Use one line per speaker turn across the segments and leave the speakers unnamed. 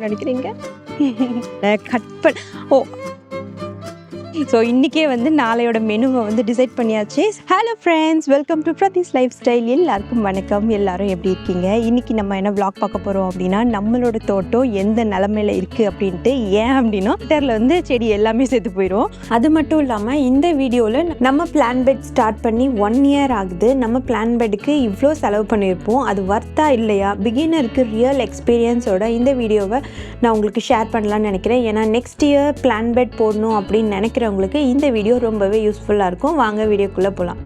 நினைக்கிறீங்க கட் பண்ண ஓ ஸோ இன்றைக்கே வந்து நாளையோட மெனுவை வந்து டிசைட் பண்ணியாச்சு. Hello friends welcome to Pradeesh lifestyle எல்லாருக்கும் வணக்கம். எல்லாரும் எப்படி இருக்கீங்க? இன்றைக்கி நம்ம என்ன வ்ளாக் பார்க்க போகிறோம் அப்படின்னா நம்மளோட தோட்டம் எந்த நிலமையில இருக்குது அப்படின்ட்டு ஏன் அப்படின்னா கிட்டரில் வந்து செடி எல்லாமே செத்து போயிடும் அது மட்டும் இல்லாமல் இந்த வீடியோவில் நம்ம பிளான் பெட் ஸ்டார்ட் பண்ணி ஒன் இயர் ஆகுது. நம்ம பிளான் பெட்டுக்கு இவ்வளோ செலவு பண்ணியிருப்போம். அது ஒர்த்தா இல்லையா? பிகினருக்கு ரியல் எக்ஸ்பீரியன்ஸோட இந்த வீடியோவை நான் உங்களுக்கு ஷேர் பண்ணலான்னு நினைக்கிறேன். ஏன்னா நெக்ஸ்ட் இயர் பிளான் பெட் போடணும் அப்படின்னு நினைக்கிறவங்களுக்கு இந்த வீடியோ ரொம்பவே யூஸ்ஃபுல்லாக இருக்கும். வாங்க வீடியோக்குள்ளே போகலாம்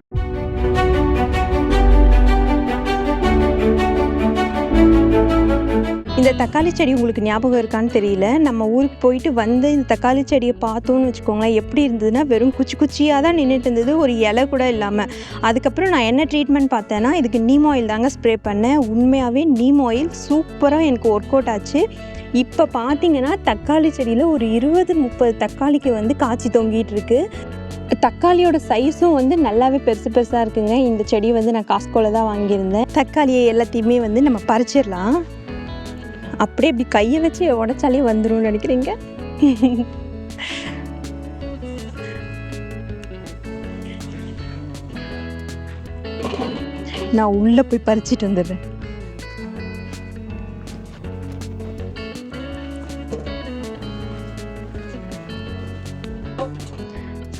இந்த தக்காளி செடி உங்களுக்கு ஞாபகம் இருக்கான்னு தெரியல. நம்ம ஊருக்கு போயிட்டு வந்து இந்த தக்காளி செடியை பார்த்தோன்னு வச்சுக்கோங்களேன் எப்படி இருந்ததுன்னா வெறும் குச்சி குச்சியாக தான் நின்றுட்டு இருந்தது. ஒரு இலை கூட இல்லாமல் அதுக்கப்புறம் நான் என்ன ட்ரீட்மெண்ட் பார்த்தேன்னா இதுக்கு நீம் ஆயில் தாங்க ஸ்ப்ரே பண்ணேன். உண்மையாகவே நீம் ஆயில் சூப்பராக எனக்கு ஒர்க் அவுட் ஆச்சு. இப்போ பார்த்தீங்கன்னா தக்காளி செடியில் ஒரு இருபது முப்பது தக்காளிக்கு வந்து காய்ச்சி தொங்கிட்டு இருக்கு. தக்காளியோட சைஸும் வந்து நல்லாவே பெருசு பெருசாக இருக்குங்க. இந்த செடி வந்து நான் காஸ்கோவில் தான் வாங்கியிருந்தேன். தக்காளியை எல்லாத்தையுமே வந்து நம்ம பறிச்சிடலாம். அப்படியே இப்படி கையை வச்சு உடச்சாலே வந்துடும் நினைக்கிறீங்க? நான் உள்ளே போய் பறிச்சிட்டு வந்துடுறேன்.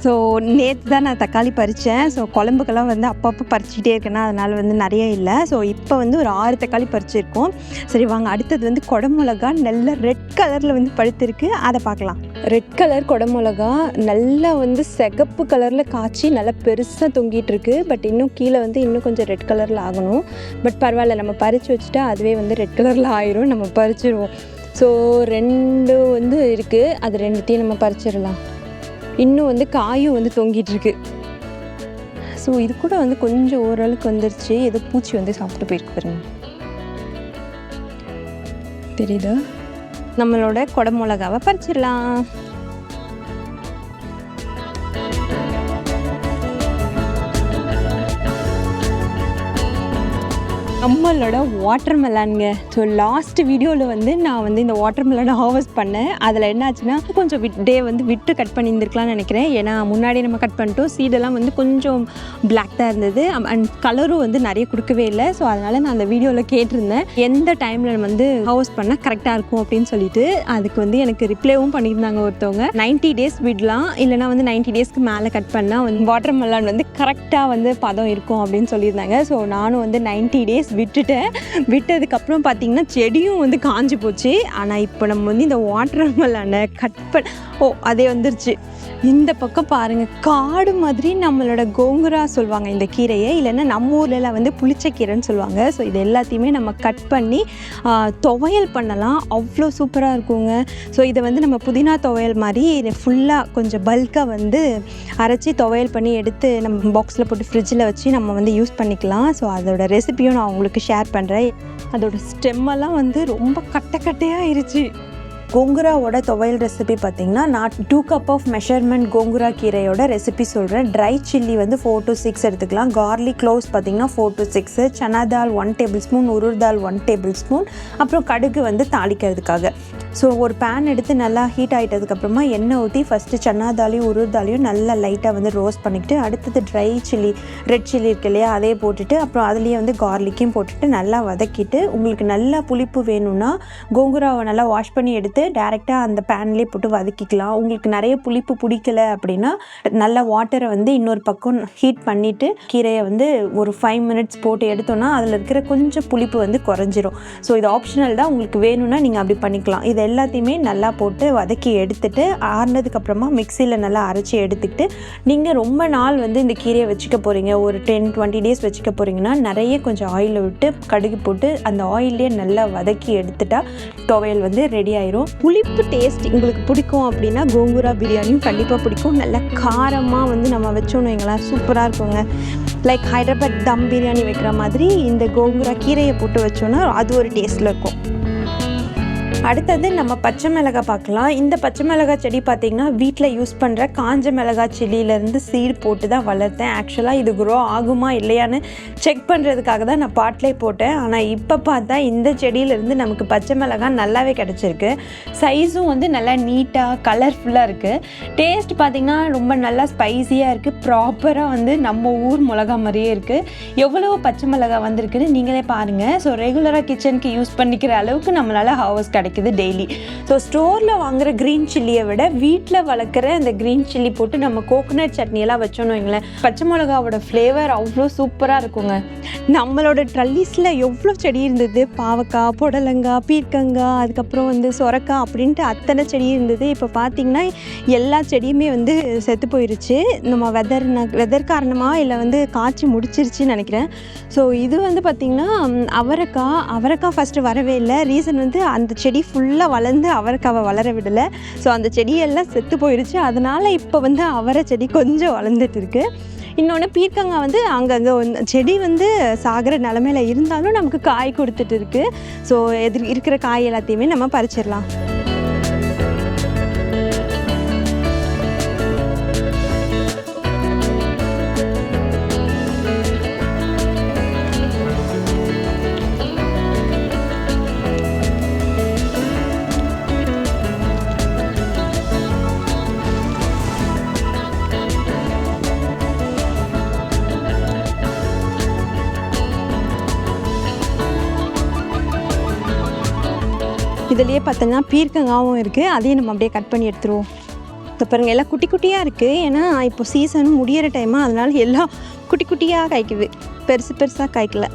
ஸோ நேற்று தான் நான் தக்காளி பறித்தேன் ஸோ குழம்புக்கெல்லாம் வந்து அப்பப்போ பறிச்சிட்டே இருக்கேன்னா அதனால் வந்து நிறைய இல்லை. ஸோ இப்போ வந்து ஒரு ஆறு தக்காளி பறிச்சிருக்கோம். சரி வாங்க. அடுத்தது வந்து குடமிளகா நல்ல ரெட் கலரில் வந்து பழுத்திருக்கு. அதை பார்க்கலாம் ரெட் கலர் குடமிளகா நல்லா வந்து சிகப்பு கலரில் காய்ச்சி நல்லா பெருசாக தொங்கிட்டு இருக்கு பட் இன்னும் கீழே வந்து இன்னும் கொஞ்சம் ரெட் கலரில் ஆகணும். பட் பரவாயில்ல நம்ம பறித்து வச்சுட்டா அதுவே வந்து ரெட் கலரில் ஆயிரும். நம்ம பறிச்சிருவோம். ஸோ ரெண்டு வந்து இருக்குது அது ரெண்டுத்தையும் நம்ம பறிச்சிடலாம். இன்னும் வந்து காயும் வந்து தொங்கிட்டுருக்கு. ஸோ இது கூட வந்து கொஞ்சம் ஓரளவுக்கு வந்துருச்சு. ஏதோ பூச்சி வந்து சாப்பிட்டு போயிருக்கு பாருங்க. தெரியுதா? நம்மளோட குடமிளகாவை பறிச்சிடலாம். நம்மளோட வாட்டர் மெலானுங்க ஸோ லாஸ்ட் வீடியோவில் வந்து நான் வந்து இந்த வாட்டர் மெலனை ஹார்வெஸ்ட் பண்ணேன். அதில் என்னாச்சுன்னா கொஞ்சம் விட் டே வந்து விட்டு கட் பண்ணியிருந்துருக்கலாம்னு நினைக்கிறேன். ஏன்னா முன்னாடி நம்ம கட் பண்ணிட்டோம். சீடெல்லாம் வந்து கொஞ்சம் பிளாக் தான் இருந்தது. அண்ட் கலரும் வந்து நிறைய கொடுக்கவே இல்லை. ஸோ அதனால் நான் அந்த வீடியோவில் கேட்டிருந்தேன். எந்த டைமில் வந்து ஹார்வெஸ்ட் பண்ணால் கரெக்டாக இருக்கும் அப்படின்னு சொல்லிட்டு அதுக்கு வந்து எனக்கு ரிப்ளைவும் பண்ணியிருந்தாங்க ஒருத்தவங்க. 90 டேஸ் விடலாம். இல்லைனா வந்து 90 டேஸ்க்கு மேலே கட் பண்ணால் வந்து வாட்டர் மெலான் வந்து கரெக்டாக வந்து பதம் இருக்கும் அப்படின்னு சொல்லியிருந்தாங்க. ஸோ நானும் வந்து 90 டேஸ் விட்டுட்டேன். விட்டதுக்கப்புறம் பார்த்தீங்கன்னா செடியும் வந்து காஞ்சி போச்சு. ஆனால் இப்போ நம்ம வந்து இந்த வாட்டர் மெலானை கட் பண்ண ஓ அதே வந்துருச்சு. இந்த பக்கம் பாருங்கள் காடு மாதிரி நம்மளோட கோங்குரா சொல்லுவாங்க இந்த கீரையை. இல்லைன்னா நம்ம ஊர்லலாம் வந்து புளிச்சக்கீரைன்னு சொல்லுவாங்க. ஸோ இது எல்லாத்தையுமே நம்ம கட் பண்ணி துவையல் பண்ணலாம். அவ்வளோ சூப்பராக இருக்குங்க. ஸோ இதை வந்து நம்ம புதினா துவையல் மாதிரி ஃபுல்லாக கொஞ்சம் பல்காக வந்து அரைச்சி துவையல் பண்ணி எடுத்து நம்ம பாக்ஸில் போட்டு ஃப்ரிட்ஜில் வச்சு நம்ம வந்து யூஸ் பண்ணிக்கலாம். ஸோ அதோட ரெசிபியும் நான் உங்களுக்கு ஷேர் பண்ணுறேன் அதோட ஸ்டெம்மெல்லாம் வந்து ரொம்ப கட்டை கட்டையாக கோங்குராவோட துவையல் ரெசிபி பார்த்தீங்கன்னா நான் two cup of measurement gongura கீரையோட recipe சொல்கிறேன் ட்ரை சில்லி வந்து ஃபோர் டு சிக்ஸ் எடுத்துக்கலாம். கார்லிக் க்ளோஸ் பார்த்தீங்கன்னா four to six chana dal one tablespoon உருள் dal one tablespoon அப்புறம் கடுகு வந்து தாளிக்கிறதுக்காக. ஸோ ஒரு பேன் எடுத்து நல்லா ஹீட் ஆகிட்டதுக்கப்புறமா எண்ணெய் ஊற்றி ஃபஸ்ட்டு சன்னா தாலியும் உருதாலையும் நல்லா லைட்டாக வந்து ரோஸ்ட் பண்ணிக்கிட்டு அடுத்தது ட்ரை சில்லி ரெட் சில்லி இருக்கு இல்லையா அதே போட்டுட்டு அப்புறம் அதுலேயே வந்து கார்லிக்கையும் போட்டுட்டு நல்லா வதக்கிட்டு உங்களுக்கு நல்லா புளிப்பு வேணும்னா கோங்குராவை நல்லா வாஷ் பண்ணி எடுத்து டேரெக்டாக அந்த பேன்லேயே போட்டு வதக்கிக்கலாம். உங்களுக்கு நிறைய புளிப்பு பிடிக்கல அப்படின்னா நல்லா வாட்டரை வந்து இன்னொரு பக்கம் ஹீட் பண்ணிவிட்டு கீரையை வந்து ஒரு ஃபைவ் மினிட்ஸ் போட்டு எடுத்தோன்னா அதில் இருக்கிற கொஞ்சம் புளிப்பு வந்து குறைஞ்சிரும். ஸோ இது ஆப்ஷனல் தான். உங்களுக்கு வேணும்னா நீங்கள் அப்படி பண்ணிக்கலாம். இது எல்லாத்தையுமே நல்லா போட்டு வதக்கி எடுத்துட்டு ஆறுனதுக்கப்புறமா மிக்சியில் நல்லா அரைச்சி எடுத்துக்கிட்டு நீங்கள் ரொம்ப நாள் வந்து இந்த கீரையை வச்சுக்க போகிறீங்க ஒரு டென் டுவெண்ட்டி டேஸ் வச்சுக்க போகிறீங்கன்னா நிறைய கொஞ்சம் ஆயிலை விட்டு கடுகு போட்டு அந்த ஆயிலே நல்லா வதக்கி எடுத்துட்டா துவையல் வந்து ரெடி ஆயிரும். புளிப்பு டேஸ்ட் உங்களுக்கு பிடிக்கும் அப்படின்னா கோங்குரா பிரியாணியும் கண்டிப்பாக பிடிக்கும். நல்லா காரமாக வந்து நம்ம வச்சோன்னு வைங்களேன் சூப்பராக இருக்குங்க. லைக் ஹைதராபாத் தம் பிரியாணி வைக்கிற மாதிரி இந்த கோங்குரா கீரையை போட்டு வச்சோன்னா அது ஒரு டேஸ்ட்டில் இருக்கும். அடுத்தது நம்ம பச்சை மிளகாய் பார்க்கலாம். இந்த பச்சை மிளகாய் செடி பார்த்திங்கன்னா வீட்டில் யூஸ் பண்ணுற காஞ்ச மிளகாய் செடியிலேருந்து சீடு போட்டு தான் வளர்த்தேன். ஆக்சுவலாக இது க்ரோ ஆகுமா இல்லையான்னு செக் பண்ணுறதுக்காக தான் நான் பாட்டிலே போட்டேன். ஆனால் இப்போ பார்த்தா இந்த செடியிலேருந்து நமக்கு பச்சை மிளகாய் நல்லாவே கிடச்சிருக்கு. சைஸும் வந்து நல்லா நீட்டாக கலர்ஃபுல்லாக இருக்குது டேஸ்ட் பார்த்திங்கன்னா ரொம்ப நல்லா ஸ்பைஸியாக இருக்குது ப்ராப்பராக வந்து நம்ம ஊர் மிளகா மாதிரியே இருக்குது எவ்வளோ பச்சை மிளகாய் வந்திருக்குன்னு நீங்களே பாருங்கள் ஸோ ரெகுலராக கிச்சனுக்கு யூஸ் பண்ணிக்கிற அளவுக்கு நம்மளால் ஹவர்ஸ் கிடைக்கும் கிடைக்குது டெய்லி ஸோ ஸ்டோரில் வாங்குற க்ரீன் சில்லியை விட வீட்டில் வளர்க்குற அந்த க்ரீன் சில்லி போட்டு நம்ம கோகோனட் சட்னியெல்லாம் வச்சோன்னு வைங்களேன் பச்சை மிளகாவோட ஃப்ளேவர் அவ்வளோ சூப்பராக இருக்குங்க. நம்மளோட ட்ரல்லிஸில் எவ்வளோ செடி இருந்தது? பாவக்காய் புடலங்காய் பீர்க்கங்காய் அதுக்கப்புறம் வந்து சொரக்காய் அப்படின்ட்டு அத்தனை செடி இருந்தது. இப்போ பார்த்திங்கன்னா எல்லா செடியுமே வந்து செத்து போயிருச்சு. நம்ம வெதர் வெதர் காரணமாக இல்லை வந்து காய்ச்சி முடிச்சிருச்சுன்னு நினைக்கிறேன். ஸோ இது வந்து பார்த்திங்கன்னா அவரைக்காய் அவரைக்காய் ஃபஸ்ட்டு வரவே இல்லை. ரீசன் வந்து அந்த செடி ஃபுல்லாக வளர்ந்து அவரைக்காவை வளர விடலை. ஸோ அந்த செடியெல்லாம் செத்து போயிடுச்சு அதனால் இப்போ வந்து அவரை செடி கொஞ்சம் வளர்ந்துட்டு இருக்கு. இன்னொன்று பீர்க்கங்காய் வந்து அங்கங்கே ஒன் செடி வந்து சாகிற நிலமையில இருந்தாலும் நமக்கு காய் கொடுத்துட்டு இருக்குது ஸோ எதிர் இருக்கிற காய் எல்லாத்தையுமே நம்ம பறிச்சிடலாம். இதுலேயே பார்த்தோன்னா பீர்க்கங்காவும் இருக்குது அதையும் நம்ம அப்படியே கட் பண்ணி எடுத்துருவோம். இப்போ பாருங்கள் எல்லாம் குட்டி குட்டியாக இருக்குது ஏன்னா இப்போ சீசன் முடியிற டைமாக அதனால எல்லாம் குட்டி குட்டியாக காய்க்குது. பெருசு பெருசாக காய்க்கல.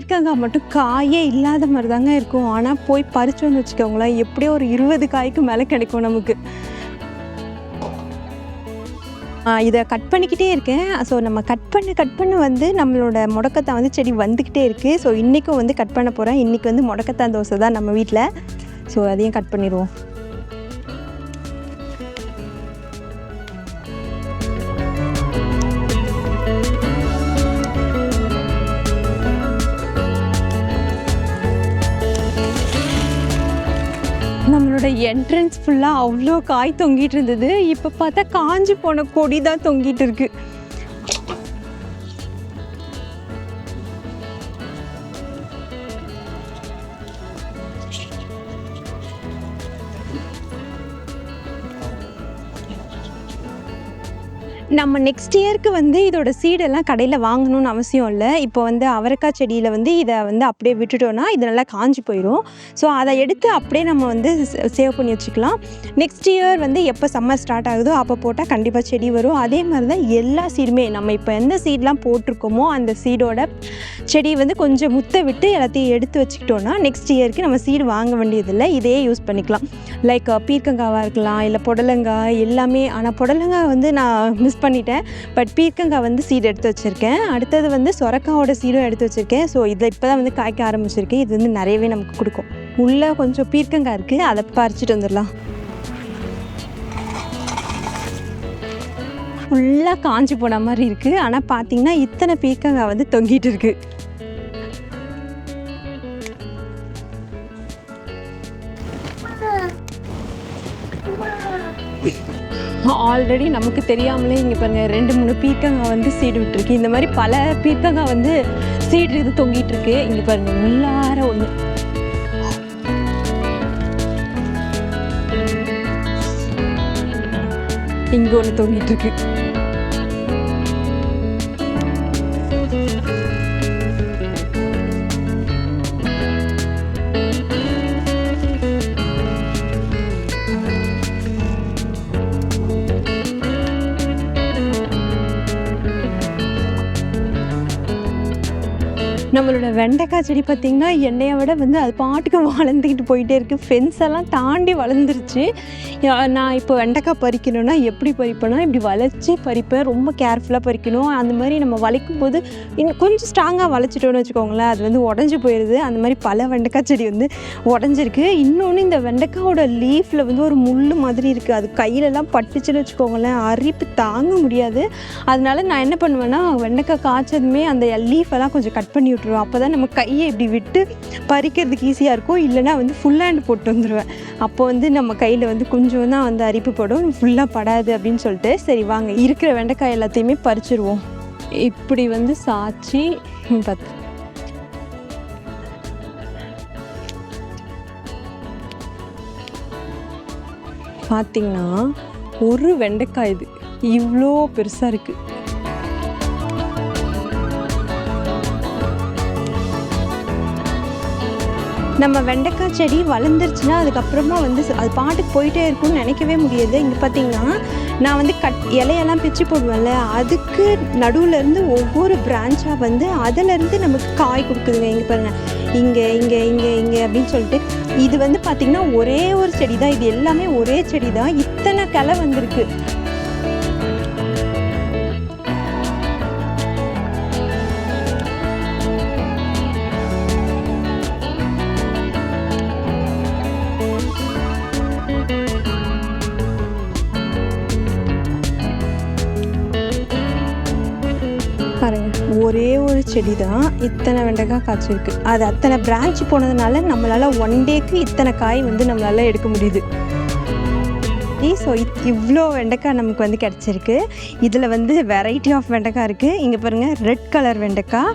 பீர்க்கங்காய் மட்டும் காயே இல்லாத மாதிரி தாங்க இருக்கும். ஆனால் போய் பறிச்சு வந்து வச்சுக்கோங்களேன். எப்படியோ ஒரு இருபது காய்க்கு மேலே கிடைக்கும் நமக்கு. இதை கட் பண்ணிக்கிட்டே இருக்கேன். ஸோ நம்ம கட் பண்ண கட் பண்ண வந்து நம்மளோட முடக்கத்தான் வந்து செடி வந்துக்கிட்டே இருக்குது ஸோ இன்றைக்கும் வந்து கட் பண்ண போகிறேன் இன்றைக்கி வந்து முடக்கத்தான் தோசை தான் நம்ம வீட்டில் ஸோ அதையும் கட் பண்ணிடுவோம். நம்மளோட என்ட்ரன்ஸ் ஃபுல்லாக அவ்வளோ காய் தொங்கிட்டு இருந்தது. இப்போ பார்த்தா காஞ்சி போன கொடி தான் தொங்கிட்டு இருக்குது நம்ம நெக்ஸ்ட் இயருக்கு வந்து இதோட சீடெல்லாம் கடையில் வாங்கணும்னு அவசியம் இல்லை. இப்போ வந்து அவரைக்காய் செடியில் வந்து இதை வந்து அப்படியே விட்டுட்டோன்னா இது நல்லா காஞ்சி போயிடும் ஸோ அதை எடுத்து அப்படியே நம்ம வந்து சேவ் பண்ணி வச்சுக்கலாம். நெக்ஸ்ட் இயர் வந்து எப்போ சம்மர் ஸ்டார்ட் ஆகுதோ அப்போ போட்டால் கண்டிப்பாக செடி வரும். அதே மாதிரி தான் எல்லா சீடுமே நம்ம இப்போ எந்த சீட்லாம் போட்டிருக்கோமோ அந்த சீடோட செடி வந்து கொஞ்சம் முத்த விட்டு எல்லாத்தையும் எடுத்து வச்சுக்கிட்டோன்னா நெக்ஸ்ட் இயருக்கு நம்ம சீடு வாங்க வேண்டியதில்லை. இதே யூஸ் பண்ணிக்கலாம். லைக் பீர்க்கங்காவாக இருக்கலாம் இல்லை புடலங்காய் எல்லாமே. ஆனால் புடலங்காய் வந்து நான் மிஸ் பண்ணிட்டேன். பட் பீர்க்கங்காய் வந்து சீடு எடுத்து வச்சுருக்கேன். அடுத்தது வந்து சொரக்காவோட சீடும் எடுத்து வச்சுருக்கேன். ஸோ இதில் இப்போ தான் வந்து காய்க்க ஆரம்பிச்சிருக்கேன். இது வந்து நிறையவே நமக்கு கொடுக்கும். உள்ளே கொஞ்சம் பீர்க்கங்காய் இருக்குது அதை பறிச்சுட்டு வந்துடலாம். ஃபுல்லாக காஞ்சி போன மாதிரி இருக்குது ஆனால் பார்த்திங்கன்னா இத்தனை பீர்க்கங்காய் வந்து தொங்கிட்டு இருக்குது ஆல்ரெடி நமக்கு தெரியாமலே இங்கே பாருங்க ரெண்டு மூணு பீர்க்கங்காய் வந்து சீடு விட்டுருக்கு. இந்த மாதிரி பல பீர்க்கங்காய் வந்து சீடு இது தொங்கிட்டு இருக்கு இங்கே பாருங்க உள்ளார ஒன்று இங்கே ஒன்று தொங்கிட்டு இருக்கு நம்மளோட வெண்டைக்காய் செடி பார்த்திங்கன்னா என்னையை விட வந்து அது பாட்டுக்கு வளர்ந்துக்கிட்டு போயிட்டே இருக்குது ஃபென்ஸ் எல்லாம் தாண்டி வளர்ந்துருச்சு. நான் இப்போ வெண்டைக்காய் பறிக்கணும்னா எப்படி பறிப்பேன்னா இப்படி வளைச்சி பறிப்பேன் ரொம்ப கேர்ஃபுல்லாக பறிக்கணும். அந்த மாதிரி நம்ம வளைக்கும் போது இன்னும் கொஞ்சம் ஸ்ட்ராங்காக வளைச்சிட்டோன்னு வச்சுக்கோங்களேன் அது வந்து உடஞ்சி போயிடுது அந்த மாதிரி பல வெண்டைக்காய் செடி வந்து உடஞ்சிருக்கு. இன்னொன்று இந்த வெண்டைக்காயோட லீஃபில் வந்து ஒரு முள் மாதிரி இருக்குது அது கையிலலாம் பட்டுச்சுன்னு வச்சுக்கோங்களேன் அரிப்பு தாங்க முடியாது. அதனால நான் என்ன பண்ணுவேன்னா வெண்டைக்காய் காய்ச்சதுமே அந்த லீஃப் எல்லாம் கொஞ்சம் கட் பண்ணி போட்டுருவேன் அப்போ தான் நம்ம கையை இப்படி விட்டு பறிக்கிறதுக்கு ஈஸியாக இருக்கும் இல்லைன்னா வந்து ஃபுல் ஹேண்ட் போட்டு வந்துடுவேன் அப்போ வந்து நம்ம கையில் வந்து கொஞ்சம் தான் வந்து அரிப்பு படும். ஃபுல்லாக படாது அப்படின்னு சொல்லிட்டு சரி வாங்க இருக்கிற வெண்டைக்காய் எல்லாத்தையுமே பறிச்சிருவோம். இப்படி வந்து சாய்ச்சி பத் பார்த்திங்கன்னா ஒரு வெண்டைக்காய் இது இவ்வளோ பெருசாக இருக்குது நம்ம வெண்டைக்காய் செடி வளர்ந்துருச்சுன்னா அதுக்கப்புறமா வந்து அது பாட்டுக்கு போயிட்டே இருக்கும்னு நினைக்கவே முடியாது. இங்கே பார்த்தீங்கன்னா நான் வந்து கட் இலையெல்லாம் பிச்சு போடுவேன்ல அதுக்கு நடுவுலேருந்து ஒவ்வொரு பிரான்ச்சாக வந்து அதிலேருந்து நமக்கு காய் கொடுக்குதுங்க. இங்கே பாருங்கள் இங்கே இங்கே இங்கே இங்கே அப்படின்னு சொல்லிட்டு இது வந்து பார்த்திங்கன்னா ஒரே ஒரு செடி தான் இது எல்லாமே ஒரே செடி தான் இத்தனை கிளை வந்திருக்கு. ஒரே ஒரு செடி தான் இத்தனை வெண்டைக்காய் காய்ச்சிருக்கு. அது அத்தனை பிரான்ச் போனதுனால நம்மளால் ஒன் டேக்கு இத்தனை காய் வந்து நம்மளால் எடுக்க முடியுது. ஸோ இவ்வளோ வெண்டைக்காய் நமக்கு வந்து கிடச்சிருக்கு. இதில் வந்து வெரைட்டி ஆஃப் வெண்டைக்காய் இருக்குது இங்கே பாருங்கள் ரெட் கலர் வெண்டைக்காய்.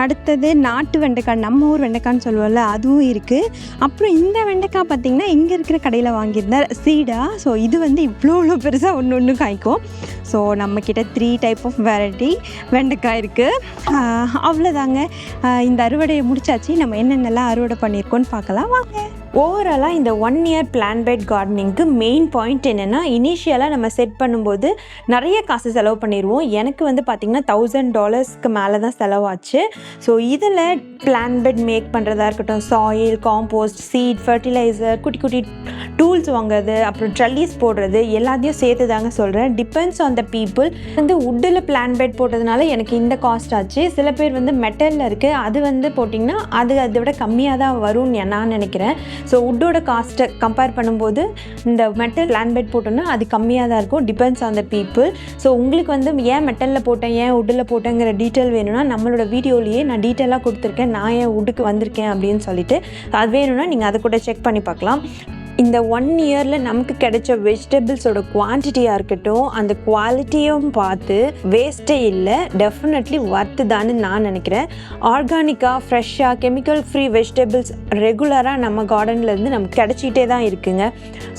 அடுத்தது நாட்டு வெண்டைக்காய் நம்ம ஊர் வெண்டைக்காய்னு சொல்லுவோம்ல அதுவும் இருக்குது அப்புறம் இந்த வெண்டைக்காய் பார்த்திங்கன்னா இங்கே இருக்கிற கடையில் வாங்கியிருந்தார் சீடா. ஸோ இது வந்து இவ்வளோ இவ்வளோ பெருசாக ஒன்று ஒன்று காய்க்கும். ஸோ நம்மக்கிட்ட த்ரீ டைப் ஆஃப் வெரைட்டி வெண்டைக்காய் இருக்குது அவ்வளோதாங்க இந்த அறுவடையை முடிச்சாச்சு. நம்ம என்னென்னலாம் அறுவடை பண்ணியிருக்கோன்னு பார்க்கலாம். வாங்க. ஓவராலாக இந்த ஒன் இயர் பிளான் பெட் கார்டனிங்க்கு மெயின் பாயிண்ட் என்னென்னா இனிஷியலாக நம்ம செட் பண்ணும்போது நிறைய காசு செலவு பண்ணிடுவோம் எனக்கு வந்து பார்த்திங்கன்னா தௌசண்ட் டாலர்ஸ்க்கு மேலே தான் செலவாச்சு. ஸோ இதில் பிளான் பெட் மேக் பண்ணுறதா இருக்கட்டும் சாயில் காம்போஸ்ட் சீட் ஃபர்டிலைசர் குட்டி குட்டி டூல்ஸ் வாங்குறது அப்புறம் ட்ரல்லிஸ் போடுறது எல்லாத்தையும் சேர்த்து தாங்க சொல்கிறேன் டிபெண்ட்ஸ் ஆன் த பீப்புள் வந்து உட்டில் பிளான் பெட் போட்டதுனால எனக்கு இந்த காஸ்ட் ஆச்சு. சில பேர் வந்து மெட்டலில் இருக்குது அது வந்து போட்டிங்கன்னா அது அதை விட கம்மியாக தான் வரும்னு நான் நினைக்கிறேன். ஸோ உட்டோட காஸ்ட்டை கம்பேர் பண்ணும்போது இந்த மெட்டல் பிளான் பெட் போட்டோன்னா அது கம்மியாக தான் இருக்கும். Depends on the people so உங்களுக்கு வந்து ஏன் மெட்டலில் போட்டேன் ஏன் உட்டில் போட்டேங்கிற டீட்டெயில் வேணும்னா நம்மளோட வீடியோலேயே நான் டீட்டெயிலாக கொடுத்துருக்கேன். நான் ஏன் உட்டுக்கு வந்திருக்கேன் அப்படின்னு சொல்லிட்டு அது வேணும்னா நீங்கள் அதை கூட செக் பண்ணி பார்க்கலாம். இந்த ஒன் இயரில் நமக்கு கிடைச்ச வெஜிடபிள்ஸோட குவான்டிட்டியாக இருக்கட்டும் அந்த குவாலிட்டியும் பார்த்து வேஸ்ட்டே இல்லை டெஃபினெட்லி ஒர்த்து தான்னு நான் நினைக்கிறேன். ஆர்கானிக்காக ஃப்ரெஷ்ஷாக கெமிக்கல் ஃப்ரீ வெஜிடபிள்ஸ் ரெகுலராக நம்ம கார்டன்லேருந்து நமக்கு கிடச்சிட்டே தான் இருக்குங்க.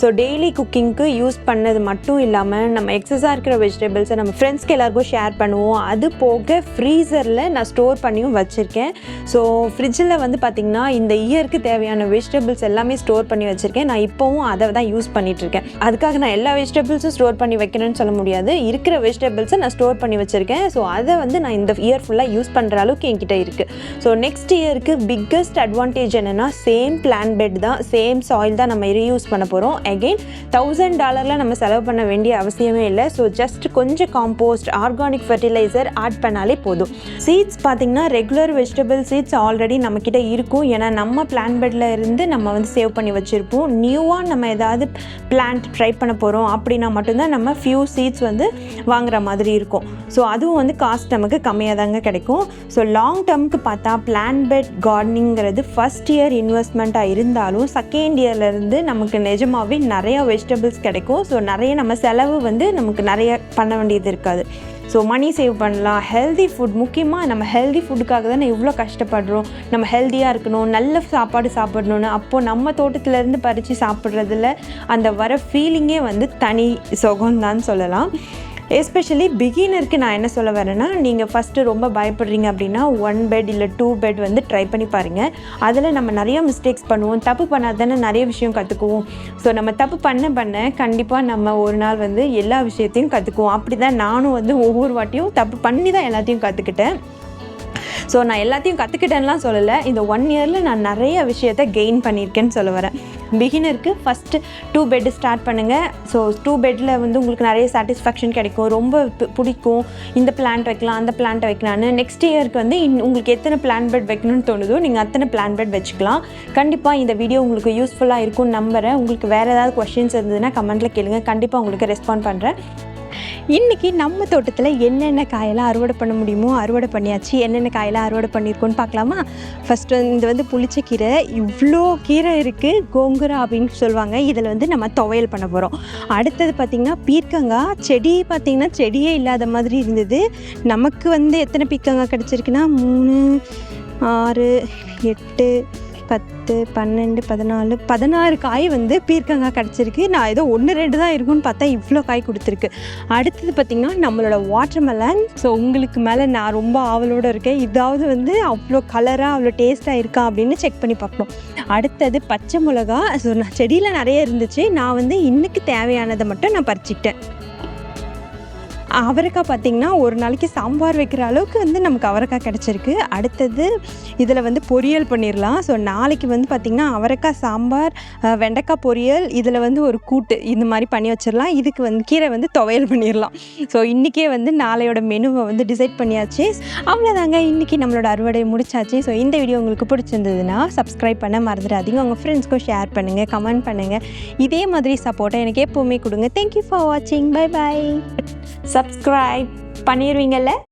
ஸோ டெய்லி குக்கிங்க்கு யூஸ் பண்ணது மட்டும் இல்லாமல் நம்ம எக்ஸஸாக இருக்கிற வெஜிடபிள்ஸை நம்ம ஃப்ரெண்ட்ஸ்க்கு எல்லாருக்கும் ஷேர் பண்ணுவோம். அது போக ஃப்ரீசரில் நான் ஸ்டோர் பண்ணியும் வச்சுருக்கேன். ஸோ ஃப்ரிட்ஜில் வந்து பார்த்திங்கன்னா இந்த இயருக்கு தேவையான வெஜிடபிள்ஸ் எல்லாமே ஸ்டோர் பண்ணி வச்சுருக்கேன். நான் இப்போவும் அதை தான் யூஸ் பண்ணிகிட்ருக்கேன் அதுக்காக நான் எல்லா வெஜிடபிள்ஸும் ஸ்டோர் பண்ணி வைக்கணும்னு சொல்ல முடியாது. இருக்கிற வெஜிடபிள்ஸை நான் ஸ்டோர் பண்ணி வச்சுருக்கேன். ஸோ அதை வந்து நான் இந்த இயர் ஃபுல்லாக யூஸ் பண்ணுற அளவுக்கு என்கிட்ட இருக்குது ஸோ நெக்ஸ்ட் இயருக்கு பிக்கஸ்ட் அட்வான்டேஜ் என்னென்னா சேம் பிளான் பெட் தான் சேம் சாயில் தான் நம்ம ரீயூஸ் பண்ண போகிறோம் அகெயின் தௌசண்ட் டாலரில் நம்ம செலவு பண்ண வேண்டிய அவசியமே இல்லை. ஸோ ஜஸ்ட் கொஞ்சம் காம்போஸ்ட் ஆர்கானிக் ஃபர்டிலைசர் ஆட் பண்ணாலே போதும். சீட்ஸ் பார்த்திங்கன்னா ரெகுலர் வெஜிடபிள் சீட்ஸ் ஆல்ரெடி நம்மக்கிட்ட இருக்கும். ஏன்னா நம்ம பிளான் பெட்டில் இருந்து நம்ம வந்து சேவ் பண்ணி வச்சுருப்போம். நியூவாக நம்ம ஏதாவது பிளான்ட் ட்ரை பண்ண போகிறோம் அப்படின்னா மட்டும்தான் நம்ம ஃபியூ சீட்ஸ் வந்து வாங்குற மாதிரி இருக்கும். ஸோ அதுவும் வந்து காஸ்ட் நமக்கு கம்மியாக தாங்க கிடைக்கும். ஸோ லாங் டேர்முக்கு பார்த்தா பிளான் பெட் கார்டனிங்கிறது ஃபஸ்ட் இயர் இன்வெஸ்ட்மெண்ட்டாக இருந்தாலும் செகண்ட் இயர்லேருந்து நமக்கு நிஜமாகவே நிறையா வெஜிடபிள்ஸ் கிடைக்கும். ஸோ நிறைய நம்ம செலவு வந்து நமக்கு நிறைய பண்ண வேண்டியது இருக்காது. ஸோ மணி சேவ் பண்ணலாம். ஹெல்தி ஃபுட் முக்கியமாக நம்ம ஹெல்தி ஃபுட்டுக்காக தானே இவ்வளோ கஷ்டப்படுறோம். நம்ம ஹெல்த்தியாக இருக்கணும் நல்ல சாப்பாடு சாப்பிடணும்னு அப்போது நம்ம தோட்டத்துலேருந்து பறித்து சாப்பிட்றதுல அந்த வர ஃபீலிங்கே வந்து தனி சுகம்தான் சொல்லலாம். எஸ்பெஷலி பிகினருக்கு நான் என்ன சொல்ல வரேன்னா நீங்கள் ஃபஸ்ட்டு ரொம்ப பயப்படுறீங்க அப்படின்னா ஒன் பெட் இல்லை டூ பெட் வந்து ட்ரை பண்ணி பாருங்கள் அதில் நம்ம நிறைய மிஸ்டேக்ஸ் பண்ணுவோம். தப்பு பண்ணால் தானே நிறைய விஷயம் கற்றுக்குவோம் ஸோ நம்ம தப்பு பண்ண பண்ண கண்டிப்பாக நம்ம ஒரு நாள் வந்து எல்லா விஷயத்தையும் கற்றுக்குவோம் அப்படி தான் நானும் வந்து ஒவ்வொரு வாட்டியும் தப்பு பண்ணி தான் எல்லாத்தையும் கற்றுக்கிட்டேன் ஸோ நான் எல்லாத்தையும் கற்றுக்கிட்டேன்லாம் சொல்லலை. இந்த ஒன் இயரில் நான் நிறைய விஷயத்த கெயின் பண்ணியிருக்கேன்னு சொல்ல வரேன். பிகினருக்கு ஃபஸ்ட்டு டூ பெட்டு ஸ்டார்ட் பண்ணுங்கள் ஸோ டூ பெட்டில் வந்து உங்களுக்கு நிறைய சாட்டிஸ்ஃபேக்ஷன் கிடைக்கும். ரொம்ப பிடிக்கும். இந்த பிளான்ட் வைக்கலாம் அந்த பிளான்ட் வைக்கலான்னு நெக்ஸ்ட் இயருக்கு வந்து இன் உங்களுக்கு எத்தனை பிளான் பெட் வைக்கணும்னு தோணுதோ நீங்கள் அத்தனை பிளான் பெட் வச்சுக்கலாம். கண்டிப்பாக இந்த வீடியோ உங்களுக்கு யூஸ்ஃபுல்லாக இருக்கும்னு நம்புகிறேன் உங்களுக்கு வேறு ஏதாவது கொஷின்ஸ் இருந்ததுன்னா கமெண்ட்டில் கேளுங்கள் கண்டிப்பாக உங்களுக்கு ரெஸ்பாண்ட் பண்ணுறேன் இன்றைக்கி நம்ம தோட்டத்தில் என்னென்ன காயெல்லாம் அறுவடை பண்ண முடியுமோ அறுவடை பண்ணியாச்சு என்னென்ன காயெல்லாம் அறுவடை பண்ணியிருக்கோன்னு பார்க்கலாமா? ஃபஸ்ட்டு வந்து இது வந்து புளிச்ச கீரை இவ்வளோ கீரை இருக்குது கோங்குரா அப்படின்னு சொல்லுவாங்க. இதில் வந்து நம்ம துவையல் பண்ண போகிறோம் அடுத்தது பார்த்திங்கன்னா பீர்க்கங்காய் செடி பார்த்திங்கன்னா செடியே இல்லாத மாதிரி இருந்தது. நமக்கு வந்து எத்தனை பீர்க்கங்காய் கிடச்சிருக்குன்னா மூணு ஆறு எட்டு பத்து பன்னெண்டு பதினாலு பதினாறு காய் வந்து பீர்க்கங்காய் கிடச்சிருக்கு. நான் ஏதோ ஒன்று ரெண்டு தான் இருக்கும்னு பார்த்தா இவ்வளோ காய் கொடுத்துருக்கு. அடுத்தது பார்த்திங்கன்னா நம்மளோட வாட்டர்மெலன் ஸோ உங்களுக்கு மேலே நான் ரொம்ப ஆவலோடு இருக்கேன். இதாவது வந்து அவ்வளோ கலராக அவ்வளோ டேஸ்ட்டாக இருக்கா அப்படின்னு செக் பண்ணி பார்க்கணும். அடுத்தது பச்சை மிளகா ஸோ நான் செடியில் நிறைய இருந்துச்சு. நான் வந்து இன்னைக்கு தேவையானதை மட்டும் நான் பறிச்சிக்கிட்டேன். அவரைக்காய் பார்த்திங்கன்னா ஒரு நாளைக்கு சாம்பார் வைக்கிற அளவுக்கு வந்து நமக்கு அவரைக்காய் கிடச்சிருக்கு. அடுத்தது இதில் வந்து பொரியல் பண்ணிடலாம் ஸோ நாளைக்கு வந்து பார்த்திங்கன்னா அவரைக்காய் சாம்பார் வெண்டைக்காய் பொரியல் இதில் வந்து ஒரு கூட்டு இந்த மாதிரி பண்ணி வச்சிடலாம் இதுக்கு வந்து கீரை வந்து துவையல் பண்ணிடலாம் ஸோ இன்றைக்கே வந்து நாளையோட மெனுவை வந்து டிசைட் பண்ணியாச்சு. அவ்வளோதாங்க இன்றைக்கி நம்மளோட அறுவடை முடிச்சாச்சு. ஸோ இந்த வீடியோ உங்களுக்கு பிடிச்சிருந்ததுன்னா சப்ஸ்கிரைப் பண்ண மறந்துடாதீங்க. உங்கள் ஃப்ரெண்ட்ஸ்க்கும் ஷேர் பண்ணுங்கள் கமெண்ட் பண்ணுங்கள் இதே மாதிரி சப்போர்ட்டை எனக்கு எப்போவுமே கொடுங்க. தேங்க்யூ ஃபார் வாட்சிங் பை பை சப்ஸ்கிரைப் பண்ணிடுவீங்கள்ல